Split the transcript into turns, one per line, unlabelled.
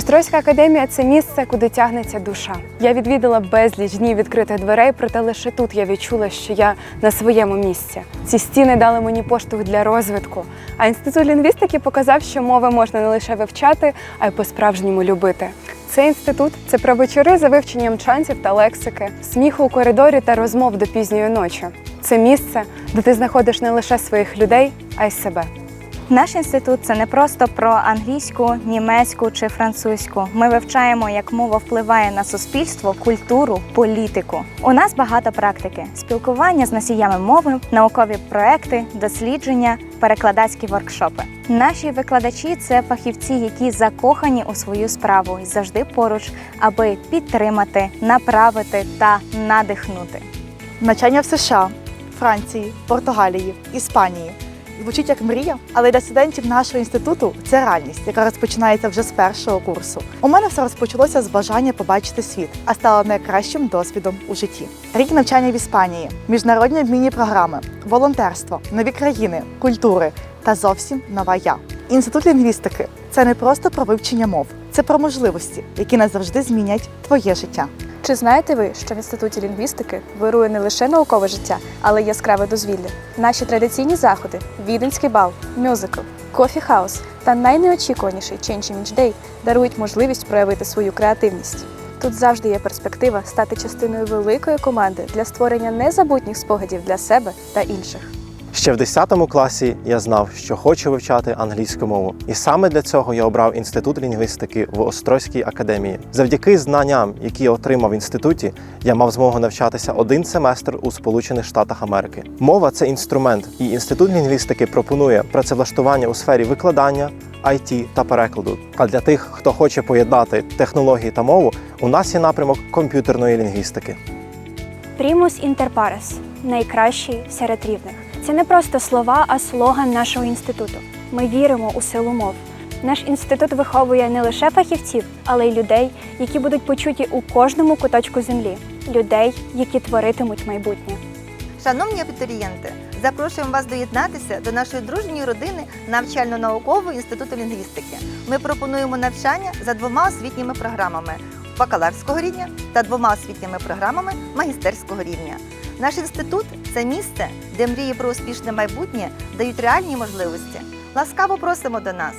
Острозька академія це місце, куди тягнеться душа. Я відвідала безліч днів відкритих дверей, проте лише тут я відчула, що я на своєму місці. Ці стіни дали мені поштовх для розвитку. А інститут лінгвістики показав, що мови можна не лише вивчати, а й по-справжньому любити. Цей інститут це про вечори за вивченням чанців та лексики, сміху у коридорі та розмов до пізньої ночі. Це місце, де ти знаходиш не лише своїх людей, а й себе.
Наш інститут це не просто про англійську, німецьку чи французьку. Ми вивчаємо, як мова впливає на суспільство, культуру, політику. У нас багато практики: спілкування з носіями мови, наукові проекти, дослідження, перекладацькі воркшопи. Наші викладачі це фахівці, які закохані у свою справу і завжди поруч, аби підтримати, направити та надихнути.
Навчання в США, Франції, Португалії, Іспанії. Звучить як мрія, але для студентів нашого інституту це реальність, яка розпочинається вже з першого курсу. У мене все розпочалося з бажання побачити світ, а стало найкращим досвідом у житті. Рік навчання в Іспанії, міжнародні міні-програми, волонтерство, нові країни, культури та зовсім нова я. Інститут лінгвістики це не просто про вивчення мов, це про можливості, які назавжди змінять твоє життя.
Чи знаєте ви, що в інституті лінгвістики вирує не лише наукове життя, але й яскраве дозвілля? Наші традиційні заходи віденський бал, мюзикл, кофі хаус та найнеочікуваніший Change Image Day дарують можливість проявити свою креативність. Тут завжди є перспектива стати частиною великої команди для створення незабутніх спогадів для себе та інших.
Ще в 10 класі я знав, що хочу вивчати англійську мову, і саме для цього я обрав інститут лінгвістики в Острозькій академії. Завдяки знанням, які я отримав в інституті, я мав змогу навчатися один семестр у Сполучених Штатах Америки. Мова це інструмент, і інститут лінгвістики пропонує працевлаштування у сфері викладання. IT та перекладу. А для тих, хто хоче поєднати технології та мову, у нас є напрямок комп'ютерної лінгвістики.
Inter pares – найкращий серед рівних. Це не просто слова, а слоган нашого інституту. Ми віримо у силу мов. Наш інститут виховує не лише фахівців, але й людей, які будуть почуті у кожному куточку землі, людей, які творитимуть майбутнє.
Шановні абітурієнти, запрошуємо вас доєднатися до нашої дружньої родини навчально-наукового інституту лінгвістики. Ми пропонуємо навчання за двома освітніми програмами бакалаврського рівня та двома освітніми програмами магістерського рівня. Наш інститут це місце, де мрії про успішне майбутнє дають реальні можливості. Ласкаво просимо до нас.